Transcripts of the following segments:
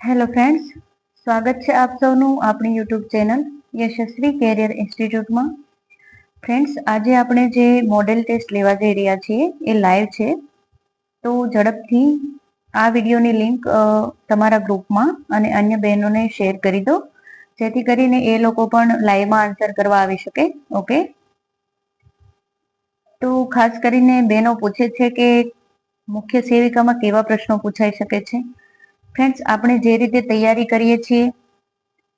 Hello friends, સ્વાગત છે આપ સૌનું આપણી યુટ્યુબ ચેનલ યશસ્વી કેરિયર ઇન્સ્ટિટ્યૂટમાં. ફ્રેન્ડ્સ, આજે આપણે જે મોડેલ ટેસ્ટ લેવા જઈ રહ્યા છીએ, એ લાઈવ છે. તો ઝડપથી આ વિડીયોની લિંક તમારા ગ્રુપમાં અને અન્ય બહેનોને શેર કરી દો. જેથી કરીને એ લોકો પણ લાઈવમાં આન્સર કરવા આવી શકે, ઓકે? તો ખાસ કરીને બહેનો પૂછે છે કે મુખ્ય સેવિકામાં કેવા પ્રશ્નો પૂછાઈ શકે છે? ફ્રેન્ડ્સ આપણે જે રીતે તૈયારી કરીએ છીએ,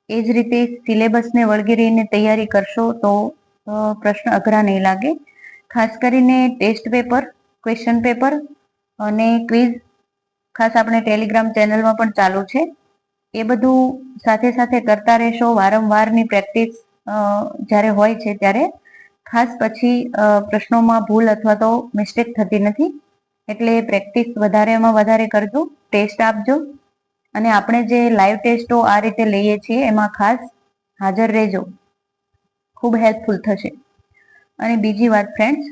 એ જ રીતે સિલેબસને વળગી રહીને તૈયારી કરશો તો પ્રશ્ન અઘરા નહીં લાગે. ખાસ કરીને ટેસ્ટ પેપર, ક્વેશ્ચન પેપર અને ક્વિઝ, ખાસ આપણે ટેલિગ્રામ ચેનલમાં પણ ચાલુ છે. એ બધું સાથે સાથે કરતા રહેશો, વારંવારની પ્રેક્ટિસ જ્યારે હોય છે ત્યારે. ખાસ પછી પ્રશ્નોમાં ભૂલ અથવા તો મિસ્ટેક થતી નથી. એટલે પ્રેક્ટિસ વધારેમાં વધારે કરજો, ટેસ્ટ આપજો. અને આપણે જે લાઈવ ટેસ્ટો આ રીતે લઈએ છીએ, એમાં ખાસ હાજર રહેજો. ખૂબ હેલ્પફુલ થશે. અને બીજી વાત ફ્રેન્ડ્સ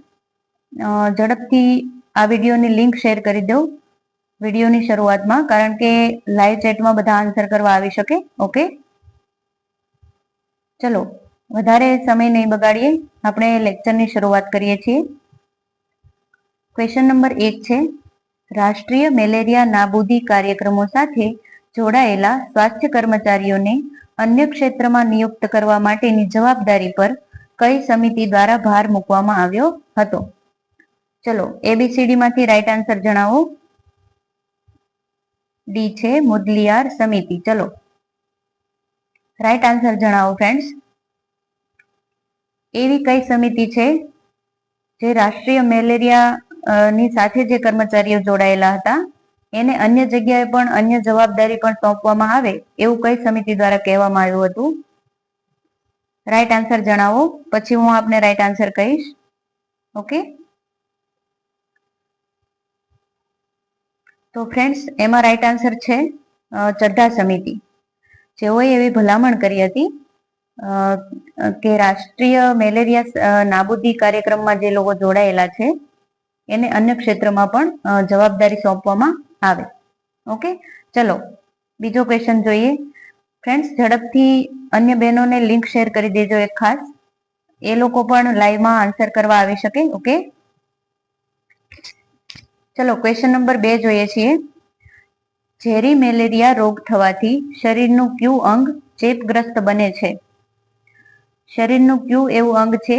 ઝડપથી આ વિડીયોની લિંક શેર કરી દઉં વિડીયોની શરૂઆતમાં, કારણ કે લાઈવ ચેટમાં બધા આન્સર કરવા આવી શકે ઓકે ચલો, વધારે સમય નહીં બગાડીએ, આપણે લેક્ચરની શરૂઆત કરીએ છીએ. ક્વેશ્ચન નંબર એક છે, રાષ્ટ્રીય મેલેરિયા નાબૂદી કાર્યક્રમો સાથે જોડાયેલા સ્વાસ્થ્ય કર્મચારીઓને અન્ય ક્ષેત્રમાં નિયુક્ત કરવા માટેની જવાબદારી પર કઈ સમિતિ દ્વારા ભાર મૂકવામાં આવ્યો હતો? ચલો એબીસીડી માંથી રાઈટ આન્સર જણાવો. ડી છે મુદલિયાર સમિતિ. ચલો રાઈટ આન્સર જણાવો ફ્રેન્ડ્સ એવી કઈ સમિતિ છે જે રાષ્ટ્રીય મેલેરિયા ની સાથે જે કર્મચારીઓ જોડાયેલા હતા? એને અન્ય જગ્યાએ પણ અન્ય જવાબદારી પણ સોંપવામાં આવે એવું કઈ સમિતિ દ્વારા કહેવામાં આવ્યું હતું? રાઈટ આન્સર જણાવો. પછી હું આપને રાઈટ આન્સર કહીશ. ઓકે તો ફ્રેન્ડ્સ એમાં રાઈટ આન્સર છે ચડ્ઢા સમિતિ. જેઓએ એવી ભલામણ કરી હતી કે રાષ્ટ્રીય મેલેરિયા નાબૂદી કાર્યક્રમમાં જે લોકો જોડાયેલા છે, એને અન્ય ક્ષેત્રમાં પણ જવાબદારી સોંપવામાં આવે. ઓકે ચલો, બીજો ક્વેશ્ચન જોઈએ. ફ્રેન્ડ્સ ઝડપથી અન્ય બહેનોને લિંક શેર કરી દેજો એક ખાસ. એ લોકો પણ લાઈવમાં આન્સર કરવા આવી શકે ઓકે ચલો ક્વેશ્ચન નંબર બે જોઈએ છીએ. ઝેરી મેલેરિયા રોગ થવાથી શરીરનું ક્યુ અંગ ચેપગ્રસ્ત બને છે? શરીરનું ક્યુ એવું અંગ છે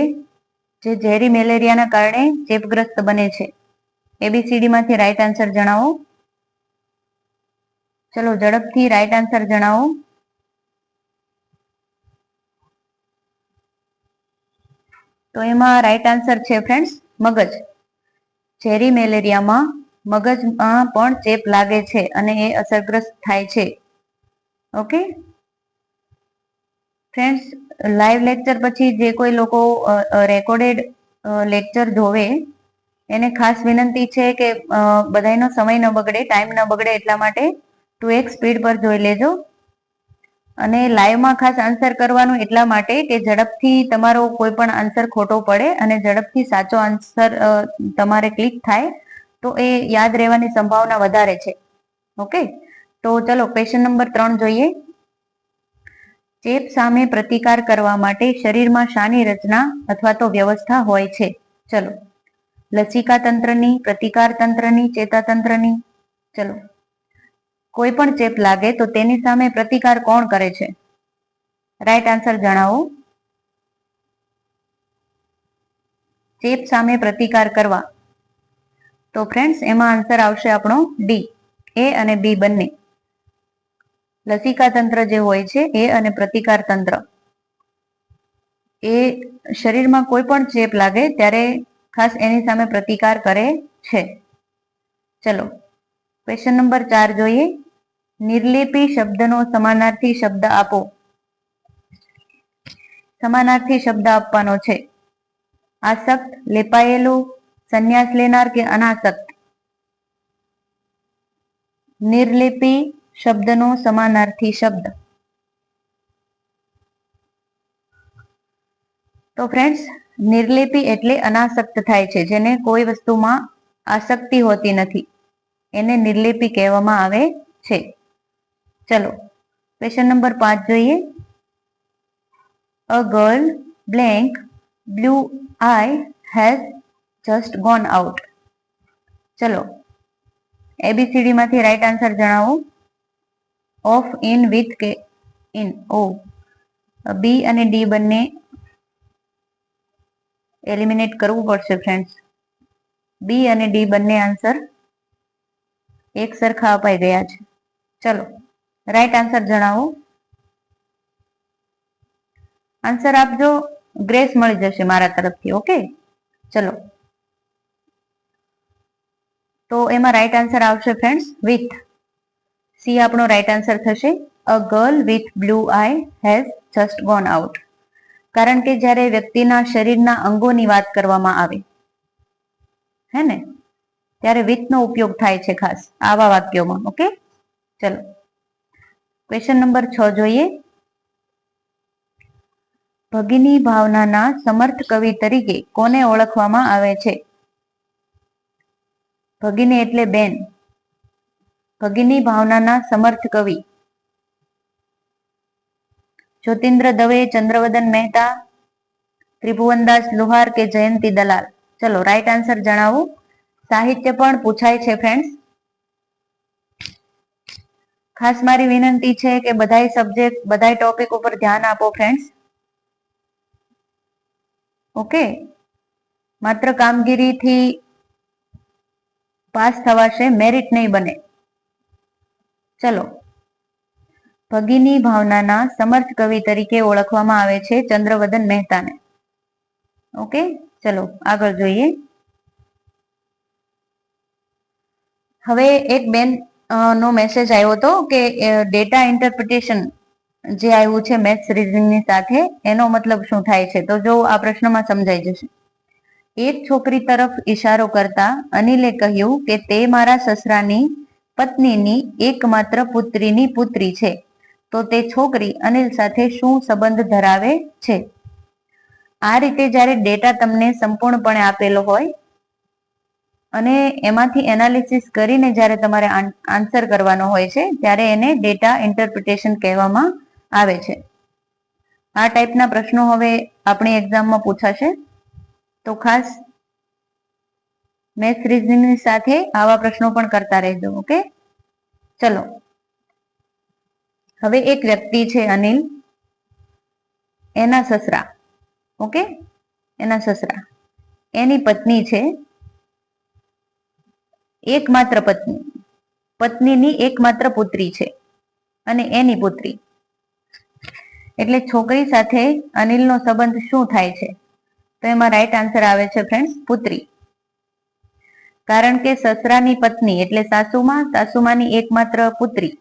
જે ઝેરી મેલેરિયાના કારણે ચેપગ્રસ્ત બને છે? એબીસીડીમાંથી રાઈટ આન્સર જણાવો. ચલો, ઝડપથી રાઈટ આન્સર જણાવો. તો એમાં રાઈટ આન્સર છે ફ્રેન્ડ્સ મગજ. ઝેરી મેલેરિયામાં મગજમાં પણ ચેપ લાગે છે અને એ અસરગ્રસ્ત થાય છે. ઓકે ફ્રેન્ડ્સ લાઈવ લેક્ચર પછી જે કોઈ લોકો રેકોર્ડેડ લેક્ચર જોવે, એને ખાસ વિનંતી છે કે બધાનો સમય ન બગડે ટાઈમ ન બગડે એટલા માટે ટુ એક સ્પીડ પર જોઈ લેજો. અને લાઈવમાં ખાસ આન્સર કરવાનું એટલા માટે કે ઝડપથી તમારો કોઈ પણ આન્સર ખોટો પડે અને ઝડપથી સાચો આન્સર તમારે ક્લિક થાય તો એ યાદ રહેવાની સંભાવના વધારે છે. ઓકે? તો ચલો ક્વેશ્ચન નંબર ત્રણ જોઈએ. ચેપ સામે પ્રતિકાર કરવા માટે શરીરમાં શાની રચના અથવા તો વ્યવસ્થા હોય છે. ચલો. લસિકા તંત્રની, પ્રતિકાર તંત્રની, ચેતાતંત્રની, ચલો. કોઈ પણ ચેપ લાગે તો તેની સામે પ્રતિકાર કોણ કરે છે? રાઈટ આન્સર જણાવો. ચેપ સામે પ્રતિકાર કરવા. તો ફ્રેન્ડ્સ એમાં આન્સર આવશે આપણો ડી એ અને બી બંને. લસિકા તંત્ર જે હોય છે, એ અને પ્રતિકાર તંત્ર. એ શરીરમાં કોઈ પણ ચેપ લાગે ત્યારે ખાસ એની સામે પ્રતિકાર કરે છે. ચલો ક્વેશ્ચન નંબર ચાર જોઈએ. નિર્લેપી શબ્દનો સમાનાર્થી શબ્દ આપો. સમાનાર્થી શબ્દ આપવાનો છે. આસક્ત, લેપાયેલું, સંન્યાસ લેનાર કે અનાસક્ત? નિર્લેપી શબ્દનો સમાનાર્થી શબ્દ. તો ફ્રેન્ડ્સ નિર્લેપી એટલે અનાસક્ત થાય છે, જેને કોઈ વસ્તુમાં આસક્તિ હોતી નથી. એને નિર્લેપી કહેવામાં આવે છે. ચલો ક્વેશ્ચન નંબર પાંચ જોઈએ. A girl blank blue eye has just gone out ચલો એબીસીડી માંથી રાઈટ આન્સર જણાવો. ઓફ ઇન વિથ કે ઇન ઓ બી અને ડી બંને એલિમિનેટ કરવું પડશે ફ્રેન્ડ્સ બી અને ડી બંને આન્સર એક સરખા અપાઈ ગયા છે. ચલો રાઈટ આન્સર જણાવો. આન્સર આપજો. ગ્રેસ મળી જશે મારા તરફથી ઓકે ચલો. તો એમાં રાઈટ આન્સર આવશે ફ્રેન્ડ્સ વિથ સી આપણો રાઈટ આન્સર થશે. A girl with blue eye has just gone out કારણ કે જ્યારે વ્યક્તિના શરીરના અંગોની વાત કરવામાં આવે, હે ને? ત્યારે વિથનો ઉપયોગ થાય છે ખાસ, આવા વાક્યોમાં ઓકે ચલો. ક્વેશ્ચન નંબર છ જોઈએ. ભગિની ભાવનાના સમર્થ કવિ તરીકે કોને ઓળખવામાં આવે છે? ભગિની એટલે બેન. ભગિની ભાવનાના સમર્થ કવિ. જ્યોતિન્દ્ર દવે, ચંદ્રવદન મહેતા, ત્રિભુવનદાસ લુહાર કે જયંતી દલાલ? ચલો રાઈટ આન્સર જણાવું. સાહિત્ય પણ પૂછાય છે ફ્રેન્ડ્સ ખાસ મારી વિનંતી છે કે બધાય સબ્જેક્ટ બધાય ટોપિક ઉપર ધ્યાન આપો ફ્રેન્ડ્સ ઓકે માત્ર કામગીરીથી પાસ થવાશે મેરિટ નહીં બને. ચલો. ભગીની ભાવનાના સમર્થ કવિ તરીકે ઓળખવામાં આવે છે ચંદ્રવદન મહેતાને. ઓકે ચલો, આગળ જોઈએ. હવે એક બેન નો મેસેજ આવ્યો હતો કે ડેટા ઇન્ટરપ્રિટેશન જે આવ્યું છે મેથ્સ રીઝનિંગની સાથે, એનો મતલબ શું થાય છે? તો જો આ પ્રશ્નમાં સમજાઈ જશે. એક છોકરી તરફ ઈશારો કરતા અનિલે કહ્યું કે તે મારા સસરાની પત્નીની એકમાત્ર પુત્રીની પુત્રી છે. તો તે છોકરી અનિલ સાથે શું સંબંધ ધરાવે છે? આ રીતે જ્યારે ડેટા તમને સંપૂર્ણપણે આપેલો હોય અને એમાંથી એનાલિસિસ કરીને જ્યારે તમારે આન્સર કરવાનો હોય છે, ત્યારે એને ડેટા ઇન્ટરપ્રિટેશન કહેવામાં આવે છે. આ ટાઈપના પ્રશ્નો હવે આપણી એક્ઝામમાં પૂછાશે. તો ખાસ મેથ્સ રીઝનિંગની સાથે આવા પ્રશ્નો પણ કરતા રહેજો, ઓકે? ચલો. હવે એક વ્યક્તિ છે અનિલ. એના સસરા, ઓકે? એના સસરા. એની પત્ની છે એકમાત્ર પત્ની. પત્નીની એકમાત્ર પુત્રી છે અને એની પુત્રી. એટલે છોકરી સાથે અનિલનો સંબંધ શું થાય છે? તો એમાં રાઈટ આન્સર આવે છે ફ્રેન્ડ્સ પુત્રી. કારણ કે સસરાની પત્ની, એટલે સાસુમાં, સાસુમાની એકમાત્ર પુત્રી.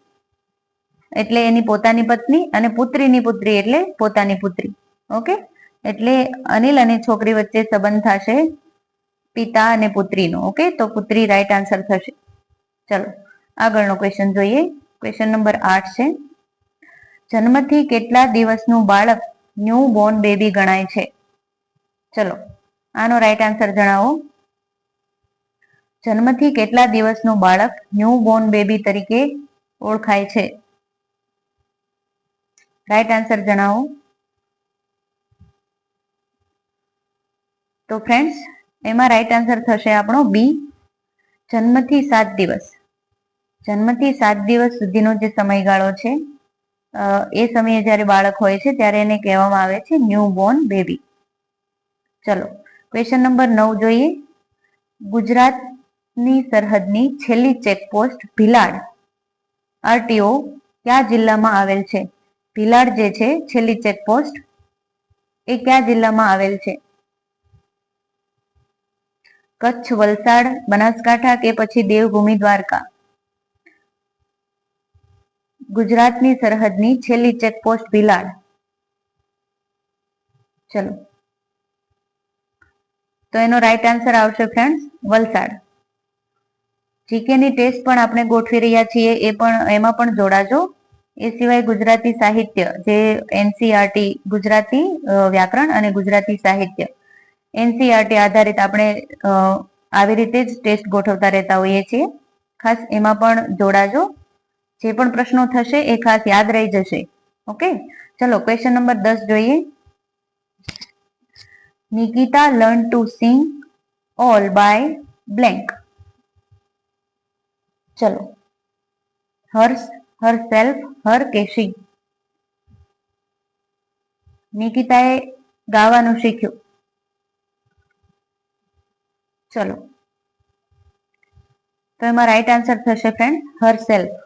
એટલે એની પોતાની પત્ની અને પુત્રીની પુત્રી, એટલે પોતાની પુત્રી. ઓકે એટલે અનિલ અને છોકરી વચ્ચે સંબંધ થશે પિતા અને પુત્રીનો. ઓકે તો પુત્રી રાઈટ આન્સર થશે. ચલો, આગળનો ક્વેશ્ચન જોઈએ. ક્વેશ્ચન નંબર આઠ છે. જન્મથી કેટલા દિવસનું બાળક ન્યૂ બોર્ન બેબી ગણાય છે? ચલો, આનો રાઈટ આન્સર જણાવો. જન્મથી કેટલા દિવસનું બાળક ન્યૂ બોર્ન બેબી તરીકે ઓળખાય છે? રાઈટ આન્સર જણાવો. તો ફ્રેન્ડ્સ એમાં રાઈટ આન્સર થશે આપણો બી જન્મથી સાત દિવસ. જન્મથી સાત દિવસ સુધીનો જે સમયગાળો છે એ સમયે જ્યારે બાળક હોય છે, ત્યારે એને કહેવામાં આવે છે ન્યૂ બોર્ન બેબી ચલો ક્વેશ્ચન નંબર નવ જોઈએ. ગુજરાતની સરહદની છેલ્લી ચેકપોસ્ટ ભિલાડ. આરટીઓ કયા જિલ્લામાં આવેલ છે? ભિલાડ જે છે, છેલ્લી ચેકપોસ્ટ એ કયા જિલ્લામાં આવેલ છે? કચ્છ, વલસાડ, બનાસકાંઠા કે પછી દેવભૂમિ દ્વારકા. ગુજરાતની સરહદની છેલ્લી ચેકપોસ્ટ ભિલાડ. ચલો. તો એનો રાઈટ આન્સર આવશે ફ્રેન્ડ્સ વલસાડ. જીકેની ટેસ્ટ પણ આપણે ગોઠવી રહ્યા છીએ, એ પણ, એમાં પણ જોડાજો. એ સિવાય ગુજરાતી સાહિત્ય, જે એનસીઆરટી ગુજરાતી વ્યાકરણ અને ગુજરાતી સાહિત્ય. એનસીઆરટી આધારિત આપણે આવી રીતે જ ટેસ્ટ ગોઠવતા રહેતા હોઈએ છીએ. ખાસ એમાં પણ જોડાજો. જે પણ પ્રશ્નો થશે એ ખાસ યાદ રહી જશે. ઓકે? ચલો ક્વેશ્ચન નંબર દસ જોઈએ. Nikita learn to sing all by blank ચલો. હર્ષ હર સેલ્ફ હર કે નિકિતાએ ગાવાનું શીખ્યું. ચલો. તો એમાં રાઈટ આન્સર થશે friend herself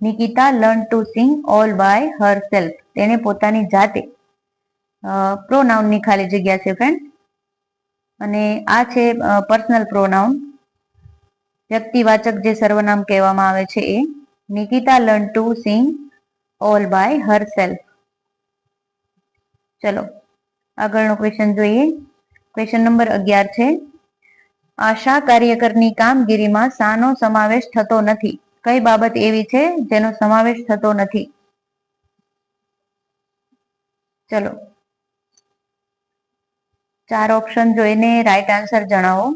Nikita learn to sing all by herself તેને પોતાની જાતે પ્રોનાઉનની ખાલી જગ્યા છે ફ્રેન્ડ અને આ છે પર્સનલ પ્રોનાઉન વ્યક્તિવાચક જે સર્વનામ કહેવામાં આવે છે એ, Nikita learn to sing all by herself ચલો, આગળનો ક્વેશ્ચન જોઈએ. ક્વેશ્ચન નંબર અગિયાર છે. આશા કાર્યકરની કામગીરીમાં શાનો સમાવેશ થતો નથી. કઈ બાબત એવી છે જેનો સમાવેશ થતો નથી? ચલો. ચાર ઓપ્શન જોઈને રાઈટ આન્સર જણાવો.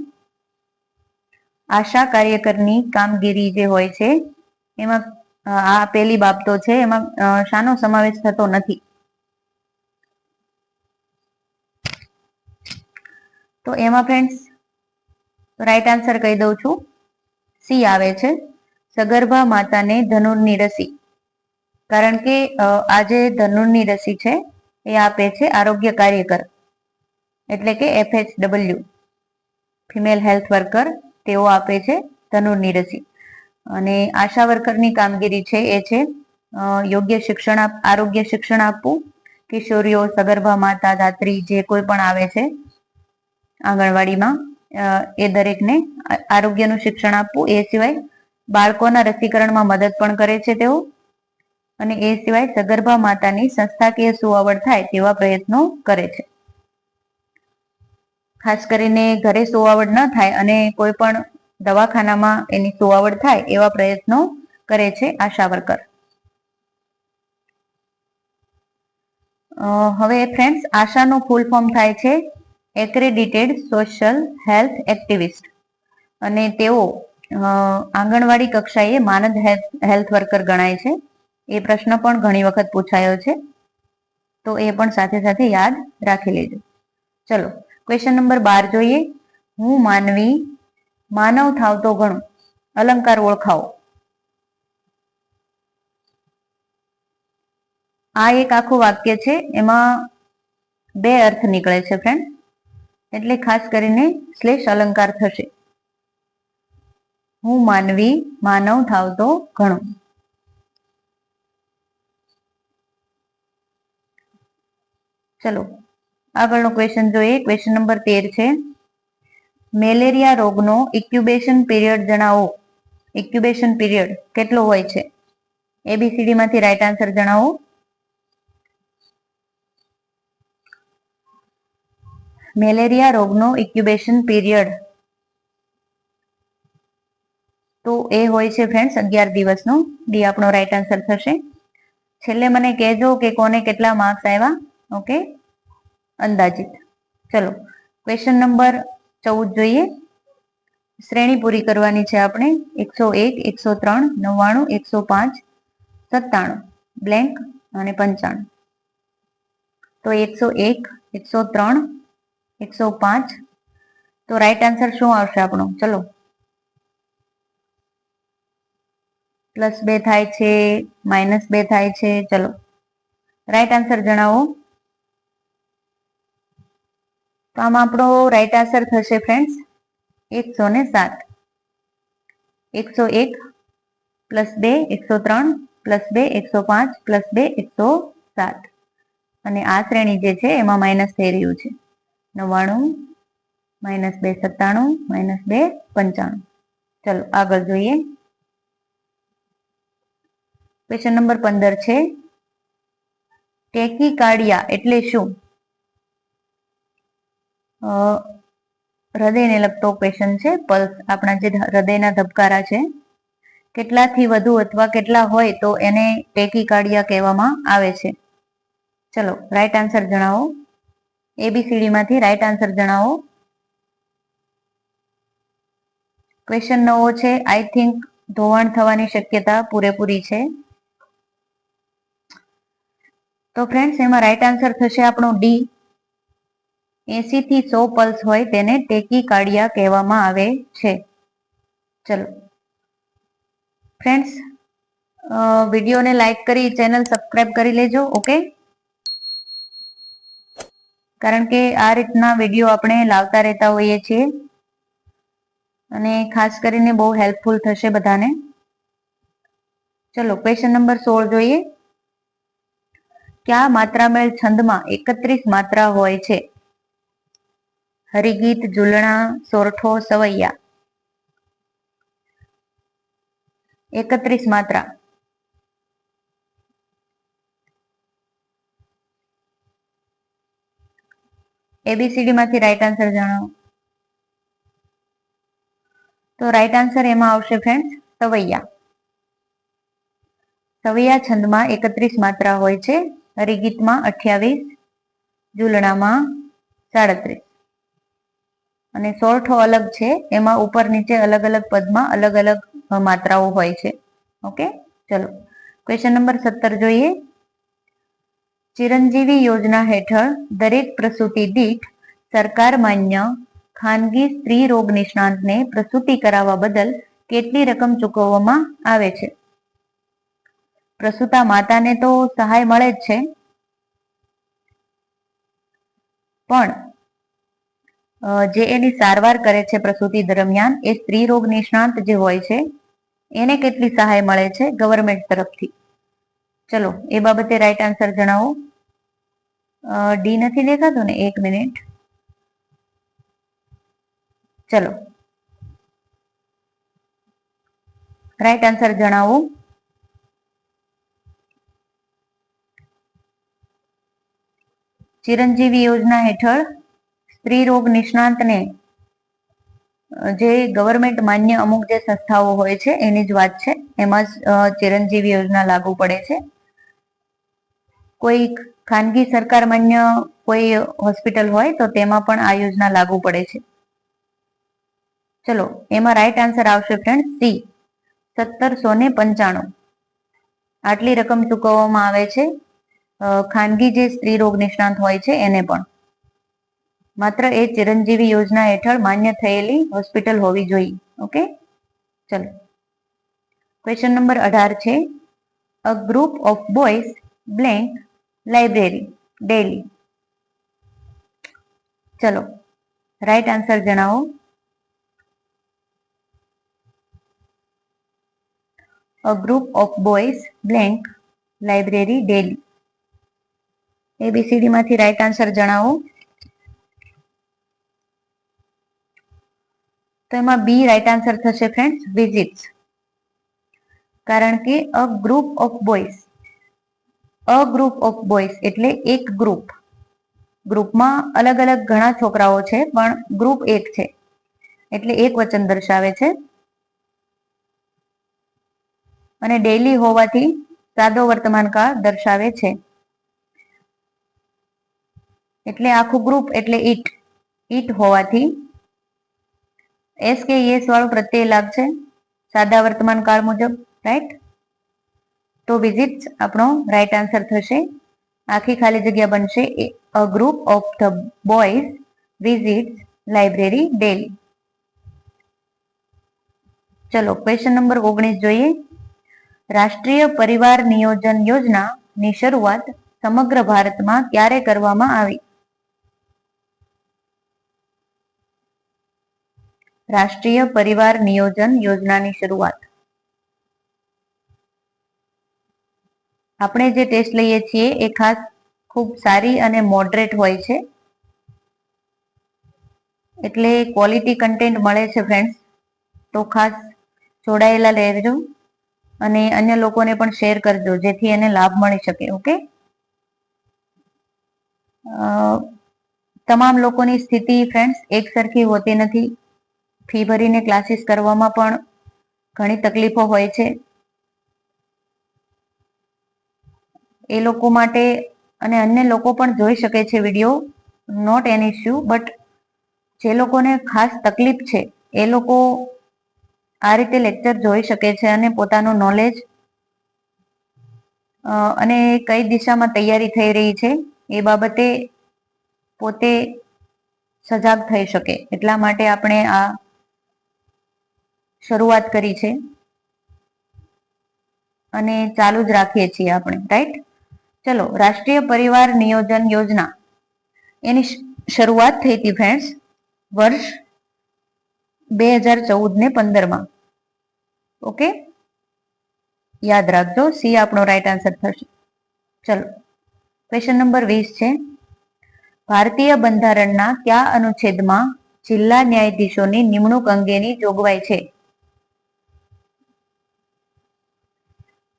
આશા કાર્યકરની કામગીરી જે હોય છે, એમાં આ પેલી બાબતો છે, એમાં શાનો સમાવેશ થતો નથી. તો એમાં ફ્રેન્ડ્સ રાઈટ આન્સર કહી દઉં છું. સી આવે છે. સગર્ભા માતાને ધનુરની રસી. કારણ કે આ જે ધનુરની રસી છે, એ આપે છે આરોગ્ય કાર્યકર. એટલે કે FH W female health worker તેઓ આપે છે ધનુરની રસી. અને આશા વર્કરની કામગીરી છે, એ છે યોગ્ય શિક્ષણ આરોગ્ય શિક્ષણ આપવું. કિશોરીઓ, સગર્ભા માતા દાત્રી જે કોઈ પણ આવે છે આંગણવાડીમાં એ દરેકને આરોગ્યનું શિક્ષણ આપવું, એ સિવાય બાળકોના રસીકરણમાં મદદ પણ કરે છે તેઓ. અને એ સિવાય સગર્ભા માતાની સંસ્થાકીય સુવાવડ થાય તેવા પ્રયત્નો કરે છે. ખાસ કરીને ઘરે સુવાવડ ન થાય અને કોઈ પણ દવાખાનામાં એની સુવાવડ થાય એવા પ્રયત્નો કરે છે આશા વર્કર હવે ફ્રેન્ડ્સ આશાનું ફૂલ ફોર્મ થાય છે. Accredited social health activist. અને તેઓ આંગણવાડી કક્ષાએ માનદ હેલ્થ વર્કર ગણાય છે. એ પ્રશ્ન પણ ઘણી વખત પૂછાયો છે. તો એ પણ સાથે સાથે યાદ રાખી લેજો. ચલો ક્વેશ્ચન નંબર બાર જોઈએ. હું માનવી, માનવ થાવ તો ઘણું અલંકાર ઓળખાવો. આ એક આખું વાક્ય છે. એમાં બે અર્થ નીકળે છે ફ્રેન્ડ એટલે ખાસ કરીને શ્લેષ અલંકાર થશે. હું માનવી, માનવ થાવ તો ઘણું ચલો, આગળનો ક્વેશ્ચન જોઈએ. ક્વેશ્ચન નંબર તેર છે. મેલેરિયા રોગનો ઇક્યુબેશન પીરિયડ જણાવો. ઇક્યુબેશન પીરિયડ કેટલો હોય છે? એબીસીડી માંથી રાઈટ આન્સર જણાવો. મેલેરિયા રોગનો ઇક્યુબેશન પીરિયડ તો એ હોય છે ફ્રેન્ડ્સ અગિયાર દિવસનો. ડી આપણો રાઈટ આન્સર થશે. છેલ્લે મને કહેજો કે કોને કેટલા માર્ક્સ આવ્યા ઓકે અંદાજિત. ચલો. ક્વેશ્ચન નંબર ચૌદ જોઈએ. શ્રેણી પૂરી કરવાની છે આપણે. એકસો એક, એકસો ત્રણ, નવ્વાણું, એકસો પાંચ, સત્તાણું. બ્લેન્ક અને પંચાણું. તો એકસો એક, એકસો ત્રણ એકસો પાંચ. તો રાઈટ આન્સર શું આવશે આપણો? ચલો. પ્લસ બે થાય છે માઇનસ બે થાય છે, ચલો. રાઈટ આન્સર જણાવો. તો આમાં આપણો રાઈટ આન્સર થશે ફ્રેન્ડ્સ એકસો ને સાત. એકસો એક પ્લસ બે એકસો ત્રણ પ્લસ બે એકસો પાંચ પ્લસ બે એકસો સાત. અને આ શ્રેણી જે છે, એમાં માઇનસ થઈ રહ્યું છે. નવ્વાણું, માઇનસ બે સત્તાણું, માઇનસ બે પંચાણું. ચલો, આગળ જોઈએ. ક્વેશ્ચન નંબર પંદર છે. ટેકી કાઢિયા એટલે શું? હૃદયને લગતો ક્વેશ્ચન છે. પલ્સ આપણા જે હૃદયના ધબકારા છે. કેટલાથી વધુ અથવા કેટલા હોય તો એને ટેકી કાઢિયા કહેવામાં આવે છે. ચલો રાઈટ આન્સર જણાવો. એબીસીડી માંથી રાઈટ આન્સર જણાવો. ક્વેશ્ચન નવો છે. આઈ થિંક ધોવાણ થવાની શક્યતા પૂરેપૂરી છે. તો ફ્રેન્ડ્સ એમાં રાઈટ આન્સર થશે આપણો ડી એસી થી સો પલ્સ હોય તેને ટેકી કાઢિયા કહેવામાં આવે છે. ચલો. ફ્રેન્ડ્સ વિડીયોને લાઈક કરી, ચેનલ સબસ્ક્રાઇબ કરી લેજો ઓકે કારણ કે આ રીતના વીડિયો આપણે લાવતા રહેતા હોઈએ છીએ. અને ખાસ કરીને બહુ હેલ્પફુલ થશે બધાને. ચલો ક્વેશ્ચન નંબર સોળ જોઈએ. ક્યાં માત્રામેળ છંદમાં એકત્રીસ માત્રા હોય છે? હરિગીત, ઝૂલણા, સોરઠો, સવૈયા. એકત્રીસ માત્રા. એબીસીડી માંથી રાઈટ આન્સર જણાવો. તો રાઈટ આન્સર એમાં આવશે ફ્રેન્ડ સવૈયા. સવૈયા છંદમાં એકત્રીસ માત્રા હોય છે. હરિગીતમાં અઠ્યાવીસ, ઝૂલણામાં સાડત્રીસ. અને સોરઠો અલગ છે, એમાં ઉપર નીચે અલગ અલગ પદમાં અલગ અલગ માત્રાઓ હોય છે. ઓકે? ચલો. ક્વેશ્ચન નંબર સત્તર જોઈએ. ચિરંજીવી યોજના હેઠળ દરેક પ્રસૂતિ દીઠ સરકાર માન્ય ખાનગી સ્ત્રી રોગ નિષ્ણાંતને પ્રસૂતિ કરાવવા બદલ કેટલી રકમ ચૂકવવામાં આવે છે? પ્રસૂતા માતાને તો સહાય મળે જ છે. પણ જે એની સારવાર કરે છે પ્રસૂતિ દરમિયાન એ સ્ત્રી રોગ નિષ્ણાંત જે હોય છે, એને કેટલી સહાય મળે છે ગવર્મેન્ટ તરફથી? ચલો, એ બાબતે રાઈટ આન્સર જણાવો. ડી નથી દેખાતો ને? એક મિનિટ ચલો. રાઈટ આન્સર જણાવો. ચિરંજીવી યોજના હેઠળ સ્ત્રી રોગ નિષ્ણાંતને જે ગવર્મેન્ટ માન્ય અમુક જે સંસ્થાઓ હોય છે, એની જ વાત છે. એમાં જ ચિરંજીવી યોજના લાગુ પડે છે. કોઈ ખાનગી સરકાર માન્ય કોઈ હોસ્પિટલ હોય તો તેમાં પણ આ યોજના લાગુ પડે છે. ચલો, એમાં રાઈટ આન્સર આવશે ફ્રેન્ડ સી, સત્તરસો ને પંચાણું. આટલી રકમ ચૂકવવામાં આવે છે. ખાનગી જે સ્ત્રી રોગ નિષ્ણાંત હોય છે એને પણ. માત્ર એ ચિરંજીવી યોજના હેઠળ માન્ય થયેલી હોસ્પિટલ હોવી જોઈએ, ઓકે? ચલો. ક્વેશ્ચન નંબર અઢાર છે. A group of boys blank library daily ચલો રાઈટ આન્સર જણાવો a group of boys blank library daily ABCD માંથી રાઈટ આન્સર જણાવો. તો એમાં બી રાઈટ આન્સર થશે ફ્રેન્ડ્સ વિઝિટ્સ કારણ કે a group of boys a group of boys એટલે એક ગ્રુપ ગ્રુપમાં અલગ અલગ ઘણા છોકરાઓ છે, પણ ગ્રુપ એક છે. એટલે એક વચન દર્શાવે છે. અને ડેલી હોવાથી સાદો વર્તમાન કાળ દર્શાવે છે. એટલે આખું ગ્રુપ એટલે ઈટ. ઈટ હોવાથી એસ કે યસ વાળું પ્રત્યય લાગશે સાદા વર્તમાન કાળ મુજબ રાઈટ તો વિઝિટ આપણો રાઈટ આન્સર થશે. આખી ખાલી જગ્યા બનશે a group of the boys visit library daily ચલો ક્વેશ્ચન નંબર ઓગણીસ જોઈએ. રાષ્ટ્રીય પરિવાર નિયોજન યોજના ની શરૂઆત સમગ્ર ભારતમાં ક્યારે કરવામાં આવી? રાષ્ટ્રીય પરિવાર નિયોજન યોજનાની શરૂઆત. આપણે જે ટેસ્ટ લઈએ છીએ એ ખાસ ખૂબ સારી અને મોડરેટ હોય છે. એટલે ક્વોલિટી કન્ટેન્ટ મળે છે ફ્રેન્ડ્સ તો ખાસ જોડાયેલા રહેજો અને અન્ય લોકોને પણ શેર કરજો, જેથી એને લાભ મળી શકે ઓકે તમામ લોકોની સ્થિતિ ફ્રેન્ડ્સ એક સરખી હોતી નથી. ફી ભરીને ક્લાસીસ કરવામાં પણ ઘણી તકલીફો હોય છે. એ લોકો માટે અને અન્ય લોકો પણ જોઈ શકે છે video not an issue but જે લોકોને ખાસ તકલીફ છે, એ લોકો આ રીતે લેક્ચર જોઈ શકે છે અને પોતાનું નોલેજ અને કઈ દિશામાં તૈયારી થઈ રહી છે, એ બાબતે પોતે સજાગ થઈ શકે. એટલા માટે આપણે આ શરૂઆત કરી છે. અને ચાલુ જ રાખીએ છીએ આપણે રાઈટ ચલો, રાષ્ટ્રીય પરિવાર નિયોજન યોજના. એની શરૂઆત થઈ હતી ફ્રેન્ડ્સ વર્ષ બે હજાર ચૌદ ને પંદરમાં. ઓકે? યાદ રાખજો, સી આપણો રાઈટ આન્સર થશે. ચલો ક્વેશ્ચન નંબર વીસ છે. ભારતીય બંધારણના કયા અનુચ્છેદમાં જિલ્લા ન્યાયાધીશોની નિમણૂક અંગેની જોગવાઈ છે?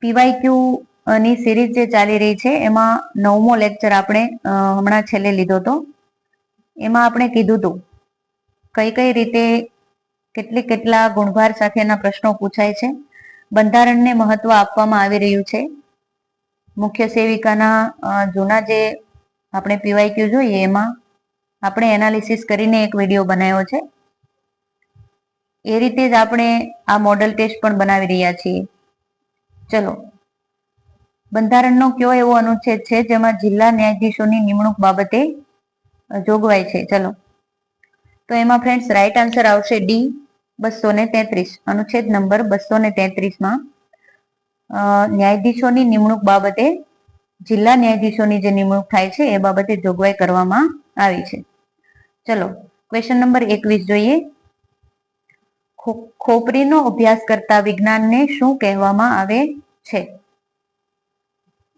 પીવાયક્યુ ની સિરીઝ જે ચાલી રહી છે, એમાં નવમો લેક્ચર આપણે હમણાં છેલ્લે લીધો હતો. એમાં આપણે કીધું હતું, કઈ કઈ રીતે કેટલી કેટલા ગુણભાર સાથેના પ્રશ્નો પૂછાય છે, બંધારણને મહત્વ આપવામાં આવી રહ્યું છે. મુખ્ય સેવિકાના જૂના જે આપણે પીવાયક્યુ જોઈએ, એમાં આપણે એનાલિસિસ કરીને એક વીડિયો બનાવ્યો છે. એ રીતે જ આપણે આ મોડલ ટેસ્ટ પણ બનાવી રહ્યા છીએ. ચલો બંધારણનો કયો એવો અનુચ્છેદ છે જેમાં જિલ્લા ન્યાયાધીશોની નિમણૂક બાબતે જોગવાઈ છે? ચલો. તો એમાં ફ્રેન્ડ્સ રાઈટ આન્સર આવશે ડી બસો તેત્રીસ. અનુચ્છેદ નંબર બસો ને તેત્રીસમાં ન્યાયાધીશોની નિમણૂક બાબતે, જિલ્લા ન્યાયાધીશોની જે નિમણૂક થાય છે એ બાબતે જોગવાઈ કરવામાં આવી છે. ચલો. ક્વેશ્ચન નંબર એકવીસ જોઈએ. ખોપરીનો અભ્યાસ કરતા વિજ્ઞાનને શું કહેવામાં આવે છે?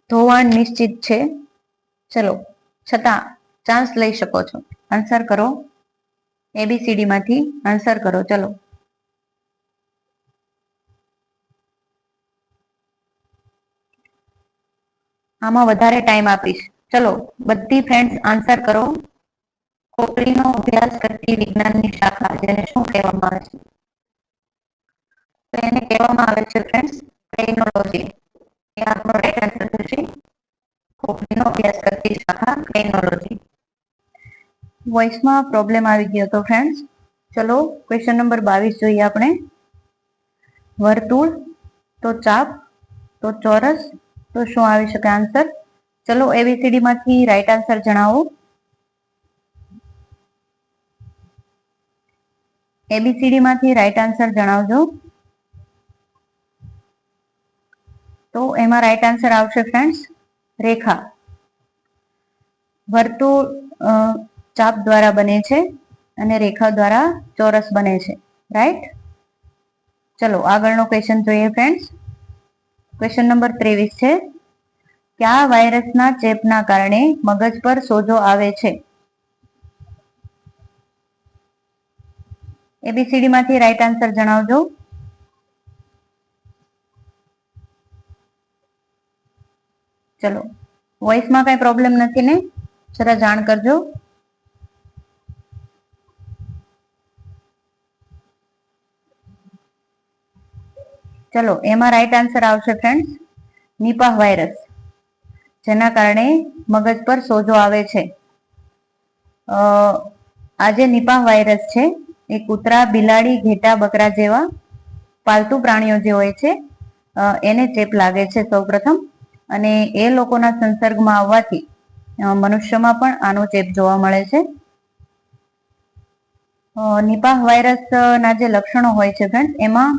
ધોવાણ નિશ્ચિત છે. ચલો, છતાં ચાન્સ લઈ શકો છો. આન્સર કરો. એબીસીડી માંથી આન્સર કરો. ચલો. આમાં વધારે ટાઈમ આપીશ. ચલો, બધી ફ્રેન્ડ્સ આન્સર કરો. કોપરીનો અભ્યાસ કરતી વિજ્ઞાનની શાખા, જેને શું કહેવામાં આવે છે? તો એને કહેવામાં આવે છે ફ્રેન્ડ્સ ટેકનોલોજી આપણો વોઇસમાં પ્રોબ્લેમ આવી ગયો હતો ફ્રેન્ડ્સ ચલો ક્વેશ્ચન નંબર બાવીસ જોઈએ આપણે. વર્તુળ, તો ચાપ, તો ચોરસ, તો શું આવી શકે આન્સર ચલો એબીસીડી માંથી રાઈટ આન્સર જણાવો. એબીસીડી માંથી રાઈટ આન્સર જણાવજો. તો એમાં રાઈટ આન્સર આવશે ફ્રેન્ડ્સ રેખા. વર્તુળ ચાપ દ્વારા બને છે અને રેખા દ્વારા ચોરસ બને છે. રાઈટ ચલો, આગળનો ક્વેશ્ચન જોઈએ ફ્રેન્ડ્સ ક્વેશ્ચન નંબર ત્રેવીસ છે. કયા વાયરસના ચેપના કારણે મગજ પર સોજો આવે છે? એબીસીડી માંથી રાઈટ આન્સર જણાવજો. ચલો વોઇસમાં કઈ પ્રોબ્લેમ નથી ને? જરા જાણ કરજો. ચલો, એમાં રાઈટ આન્સર આવશે ફ્રેન્ડ્સ નિપાહ વાયરસ જેના કારણે મગજ પર સોજો આવે છે. આ જે નિપાહ વાયરસ છે. એ કૂતરા, બિલાડી, ઘેટા, બકરા જેવા પાલતુ પ્રાણીઓ જે હોય છે એને ચેપ લાગે છે. સૌપ્રથમ અને એ લોકોના સંસર્ગમાં આવવાથી મનુષ્યમાં પણ આનો ચેપ જોવા મળે છે. નિપાહ વાયરસ ના જે લક્ષણો હોય છે ફ્રેન્ડ, એમાં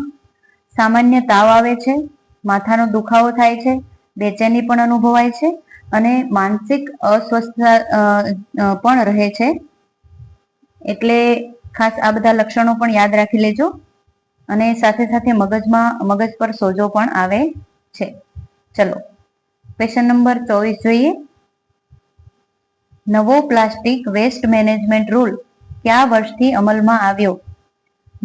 સામાન્ય તાવ આવે છે, માથાનો દુખાવો થાય છે, બેચેની પણ અનુભવાય છે અને માનસિક અસ્વસ્થતા પણ રહે છે. એટલે ખાસ આ બધા લક્ષણો પણ યાદ રાખી લેજો અને સાથે સાથે મગજમાં, મગજ પર સોજો પણ આવે છે. ચલો. ક્વેશ્ચન નંબર ચોવીસ જોઈએ. નવો પ્લાસ્ટિક વેસ્ટ મેનેજમેન્ટ રૂલ કયા વર્ષથી અમલમાં આવ્યો?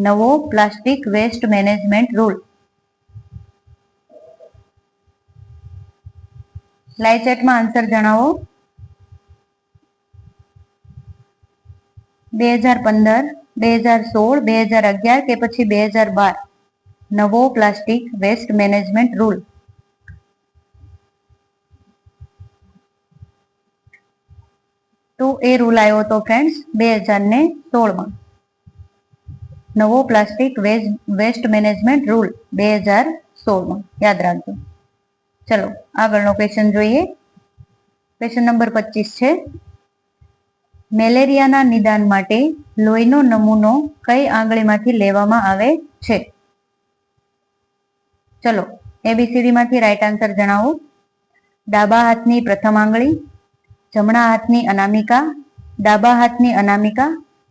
નવો plastic waste management rule. Live ચેટમાં answer જણાવો. બે હજાર પંદર, બે હજાર સોળ, બે હજાર અગિયાર કે પછી બે હજાર બાર? નવો પ્લાસ્ટિક વેસ્ટ મેનેજમેન્ટ રૂલ. તો એ રૂલ આવ્યો હતો ફ્રેન્ડ્સ બે હજાર ને સોળમાં. નવો પ્લાસ્ટિક વેસ્ટ મેનેજમેન્ટ રૂલ બે હજાર સોળમાં. યાદ રાખજો. ચલો, આગળનો ક્વેશ્ચન જોઈએ. ક્વેશ્ચન નંબર પચીસ છે. મેલેરિયાના નિદાન માટે લોહીનો નમૂનો કઈ આંગળીમાંથી લેવામાં આવે છે? ચલો એબીસીડી માંથી રાઈટ આન્સર જણાવો. ડાબા હાથની પ્રથમ આંગળી જમણા હાથની અનામિકા, ડાબા હાથની અનામિકા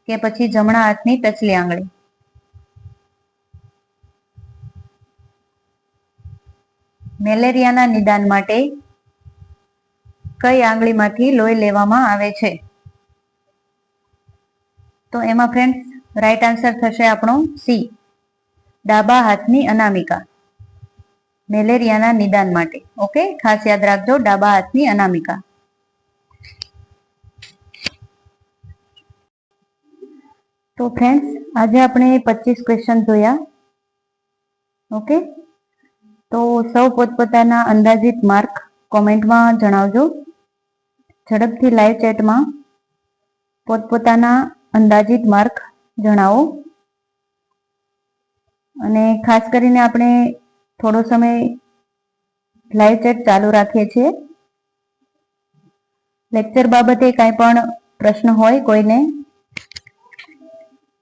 કે પછી જમણા હાથની ટચલી આંગળી. મેલેરિયાના નિદાન માટે કઈ આંગળીમાંથી લોહી લેવામાં આવે છે? તો એમાં ફ્રેન્ડ રાઈટ આન્સર થશે આપણો સી ડાબા હાથની અનામિકા. મેલેરિયાના નિદાન માટે. ઓકે ખાસ યાદ રાખજો, ડાબા હાથની અનામિકા. તો ફ્રેન્ડ્સ આજે આપણે પચીસ ક્વેશ્ચન જોયા. ઓકે તો સૌ પોતપોતાના અંદાજિત માર્ક કોમેન્ટમાં જણાવજો. ઝડપથી લાઈવ ચેટમાં પોતપોતાના અંદાજિત માર્ક જણાવો. અને ખાસ કરીને આપણે થોડો સમય લાઈવ ચેટ ચાલુ રાખીએ છીએ. લેક્ચર બાબતે કાંઈ પણ પ્રશ્ન હોય કોઈને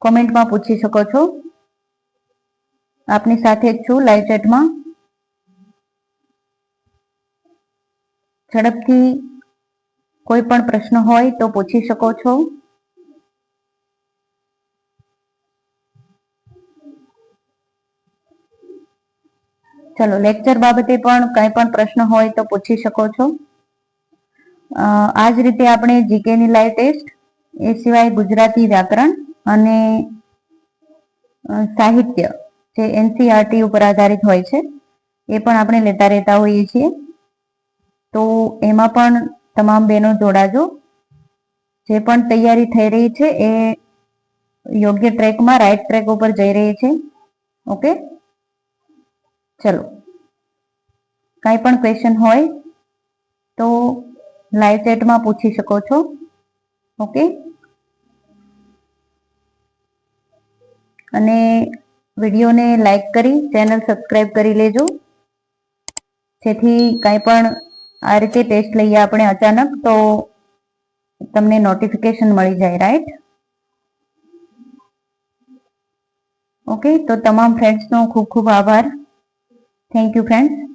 કોમેન્ટમાં પૂછી શકો છો. આપની સાથે જ છું લાઈવ ચેટમાં ઝડપથી કોઈ પણ પ્રશ્ન હોય તો પૂછી શકો છો. ચલો લેક્ચર બાબતે પણ કંઈ પણ પ્રશ્ન હોય તો પૂછી શકો છો. આ જ રીતે આપણે જીકેની લાઈવ ટેસ્ટ એ સિવાય ગુજરાતી વ્યાકરણ અને સાહિત્ય જે એનસીઆરટી ઉપર આધારિત હોય છે, એ પણ આપણે લેતા રહેતા હોઈએ છીએ. તો એમાં પણ તમામ બહેનો જોડાજો. જે પણ તૈયારી થઈ રહી છે એ યોગ્ય ટ્રેકમાં, રાઈટ ટ્રેક ઉપર જઈ રહી છે. ઓકે? ચલો. કાંઈ પણ ક્વેશ્ચન હોય તો લાઈવ ચેટમાં પૂછી શકો છો. ઓકે? અને વિડીયોને લાઈક કરી, ચેનલ સબસ્ક્રાઈબ કરી લેજો. જેથી કાંઈ પણ આ રીતે ટેસ્ટ લઈએ આપણે અચાનક, તો તમને નોટિફિકેશન મળી જાય, રાઈટ? ઓકે, તો તમામ ફ્રેન્ડ્સનો ખૂબ ખૂબ આભાર. Thank you, friends.